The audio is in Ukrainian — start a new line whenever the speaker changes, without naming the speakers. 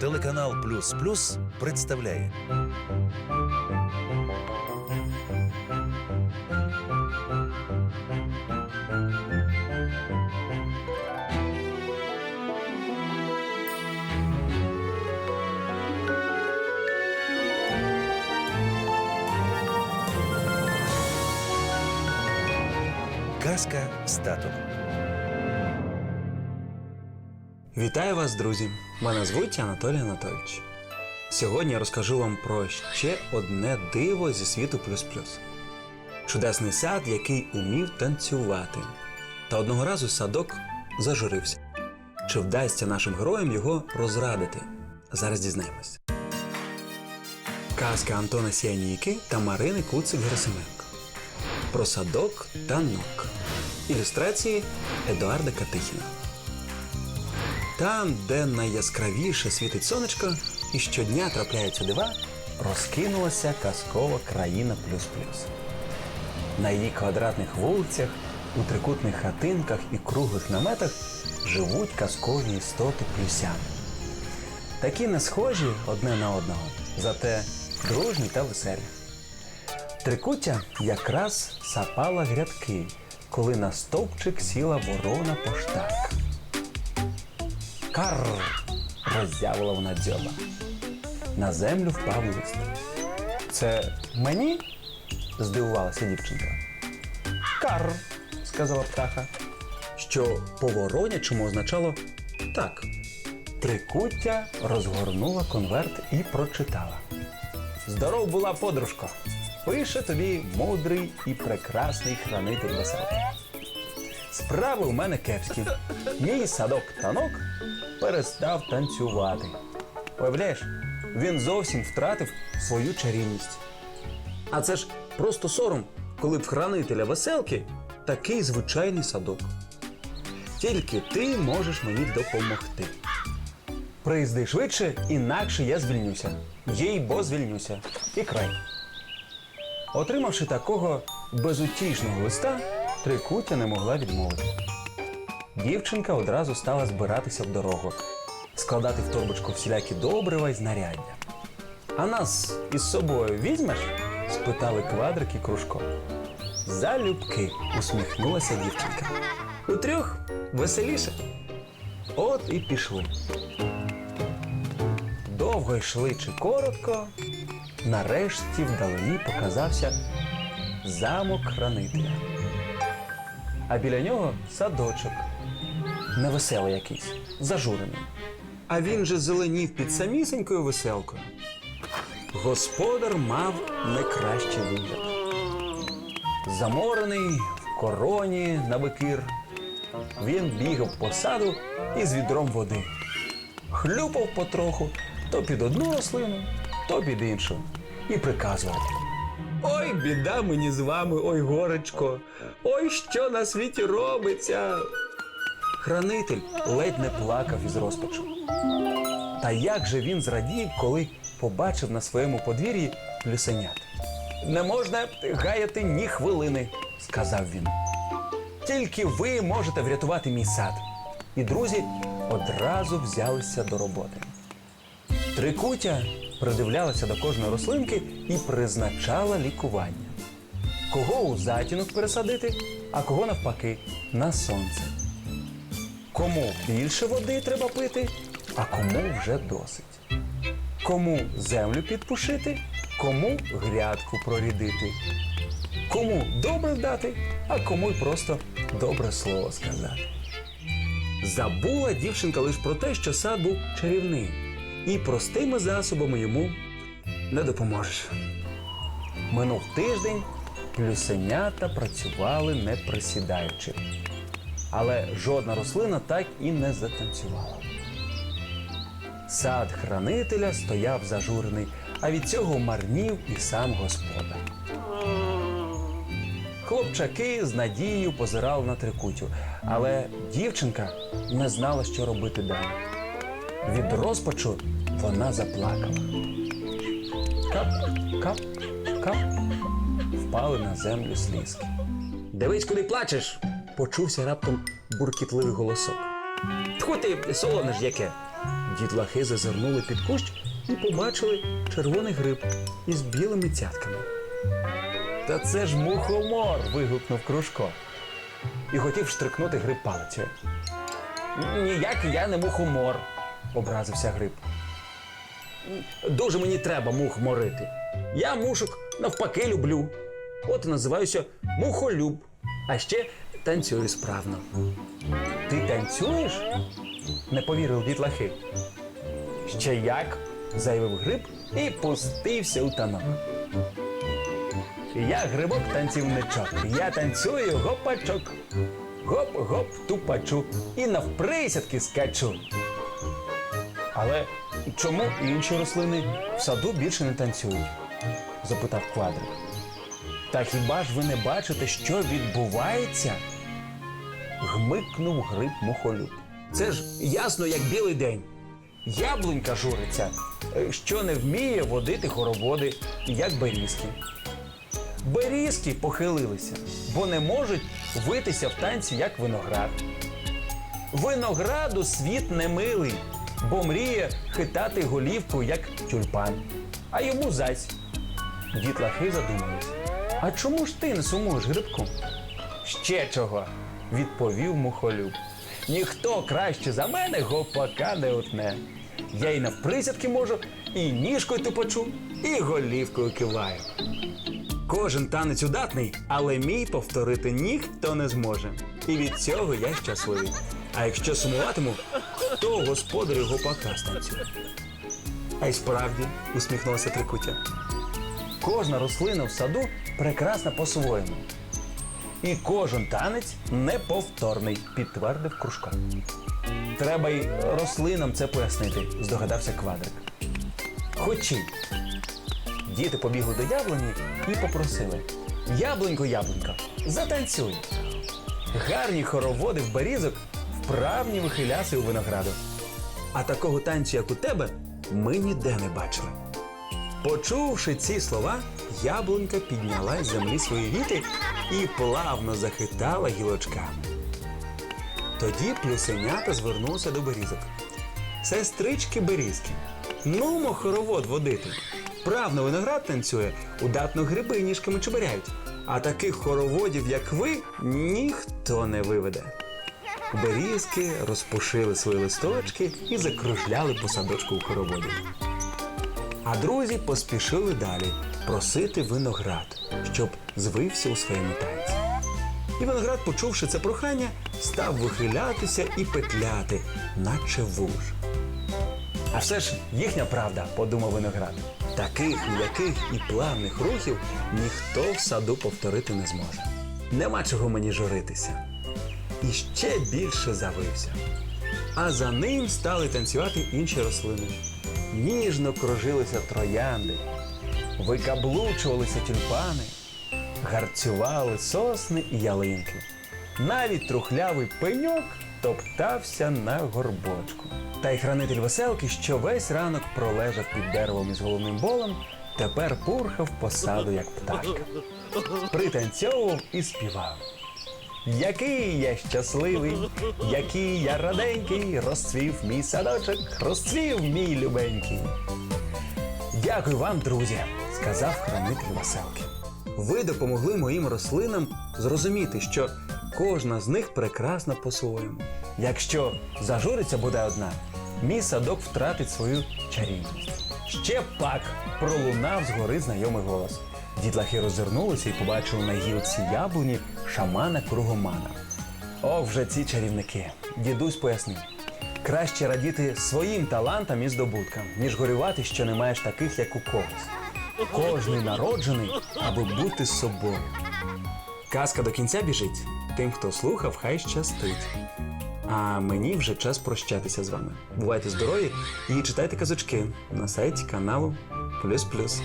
Телеканал Плюс Плюс представляє Казка з татом.
Вітаю вас, друзі! Мене звуть Анатолій Анатолійович. Сьогодні я розкажу вам про ще одне диво зі світу плюс плюс. Чудесний сад, який умів танцювати. Та одного разу садок зажурився. Чи вдасться нашим героям його розрадити? Зараз дізнаємось. Казка Антона Сіанійки та Марини Куцик Герасименко. Про садок та нок. Ілюстрації Едуарда Катихіна. Там, де найяскравіше світить сонечко і щодня трапляються дива, розкинулася казкова країна плюс-плюс. На її квадратних вулицях, у трикутних хатинках і круглих наметах живуть казкові істоти плюсяни. Такі не схожі одне на одного, зате дружні та веселі. Трикуття якраз сапала грядки, коли на стовпчик сіла ворона поштак. Карр! роззявила вона дзьоба. На землю впав лист. Це мені? здивувалася дівчинка. Карр, сказала птаха. Що по воронячому означало так. Трикуття розгорнула конверт і прочитала. Здоров була подружко. Пише тобі мудрий і прекрасний хранитель веселки. Справи у мене кепські. Мій садок танок перестав танцювати. Уявляєш, він зовсім втратив свою чарівність. А це ж просто сором, коли в хранителя веселки такий звичайний садок. Тільки ти можеш мені допомогти. Приїзди швидше, інакше я звільнюся. Їй бо звільнюся. І край. Отримавши такого безутішного листа, трикуття не могла відмовити. Дівчинка одразу стала збиратися в дорогу, складати в торбочку всілякі добрива й знаряддя. А нас із собою візьмеш? спитали квадрик і кружко. Залюбки, усміхнулася дівчинка. У трьох веселіше. От і пішли. Довго йшли чи коротко, нарешті вдалині показався замок хранителя. А біля нього садочок. Невеселий якийсь, зажурений. А він же зеленів під самісінькою веселкою. Господар мав не кращий вигляд. Заморений в короні на бекир. Він бігав по саду із відром води. Хлюпав потроху то під одну рослину, то під іншу. І приказував. Ой, біда мені з вами, ой, горечко, ой, що на світі робиться. Хранитель ледь не плакав із розпачу. Та як же він зрадів, коли побачив на своєму подвір'ї плюсенят. Не можна гаяти ні хвилини, сказав він. Тільки ви можете врятувати мій сад. І друзі одразу взялися до роботи. Трикутя придивлялася до кожної рослинки і призначала лікування. Кого у затінок пересадити, а кого навпаки на сонце. Кому більше води треба пити, а кому вже досить. Кому землю підпушити, кому грядку прорідити. Кому добре дати, а кому й просто добре слово сказати. Забула дівчинка лише про те, що сад був чарівний, і простими засобами йому не допоможеш. Минув тиждень, плюсенята працювали не присідаючи. Але жодна рослина так і не затанцювала. Сад хранителя стояв зажурений, а від цього марнів і сам господар. Хлопчаки з надією позирали на трикутю, але дівчинка не знала, що робити далі. Від розпачу вона заплакала. Кап, кап, кап. Впали на землю слізки. Дивись, куди плачеш. Почувся раптом буркітливий голосок. Тьху ти, солоне ж яке. Дітлахи зазирнули під кущ і побачили червоний гриб із білими цятками. Та це ж мухомор. вигукнув Кружко. І хотів штрикнути гриб палицею. Ніяк я не мухомор, образився гриб. Дуже мені треба мух морити. Я мушок навпаки люблю. От і називаюся мухолюб. А ще танцюю справно. Ти танцюєш? не повірив дітлахи. Ще як? заявив гриб і пустився у танок. Я грибок танцівничок, я танцюю гопачок. Гоп-гоп тупачу і навприсядки скачу. Але чому інші рослини в саду більше не танцюють? запитав квадрик. Та хіба ж ви не бачите, що відбувається? Гмикнув гриб мухолюб. Це ж ясно, як білий день. Яблунька журиться, е, що не вміє водити хороводи, як берізки. Берізки похилилися, бо не можуть витися в танці, як виноград. Винограду світ не милий, бо мріє хитати голівку, як тюльпан. А йому зась. Дітлахи задумались. А чому ж ти не сумуєш грибку? Ще чого, відповів мухолюб. Ніхто краще за мене гопака не утне. Я і навприсядки можу, і ніжкою тупочу, і голівкою киваю. Кожен танець удатний, але мій повторити ніхто не зможе. І від цього я щасливий. А якщо сумуватиму, то господарю гопака станцює. А й справді, усміхнувся Трикутя. Кожна рослина в саду прекрасна по-своєму. І кожен танець неповторний, підтвердив Кружко. Треба й рослинам це пояснити, здогадався квадрик. Хочі. Діти побігли до яблуні і попросили: Яблунько, яблунько, затанцюй. Гарні хороводи в берізок, вправні вихиляси у винограду. А такого танцю, як у тебе, ми ніде не бачили. Почувши ці слова, яблунька підняла з землі свої віти і плавно захитала гілочками. Тоді плюсенята звернулися до берізок. Сестрички берізки, нумо хоровод водити. Правно виноград танцює, удатно гриби ніжками чубаряють. А таких хороводів, як ви, ніхто не виведе. Берізки розпушили свої листочки і закружляли по садочку у хороводі. А друзі поспішили далі просити виноград, щоб звився у своєму танці. І виноград, почувши це прохання, став вихилятися і петляти, наче вуж. А все ж їхня правда, подумав виноград. Таких м'яких і плавних рухів ніхто в саду повторити не зможе. Нема чого мені журитися. І ще більше завився. А за ним стали танцювати інші рослини. Ніжно кружилися троянди, викаблучувалися тюльпани, гарцювали сосни і ялинки. Навіть трухлявий пеньок топтався на горбочку. Та й хранитель веселки, що весь ранок пролежав під деревом із головним болом, тепер пурхав по саду, як пташка. Пританцьовував і співав. Який я щасливий, який я раденький, розцвів мій садочок, розцвів мій любенький. Дякую вам, друзі, сказав хранитель веселки. Ви допомогли моїм рослинам зрозуміти, що кожна з них прекрасна по-своєму. Якщо зажуриться буде одна, мій садок втратить свою чарівність. Ще пак пролунав згори знайомий голос. Дітлахи роззирнулися і побачили на гілці яблуні шамана кругомана. Ох, вже ці чарівники. Дідусь пояснив. Краще радіти своїм талантам і здобуткам, ніж горювати, що не маєш таких, як у когось. Кожний народжений, аби бути собою. Казка до кінця біжить. Тим, хто слухав, хай щастить. А мені вже час прощатися з вами. Бувайте здорові і читайте казочки на сайті каналу Плюс Плюс.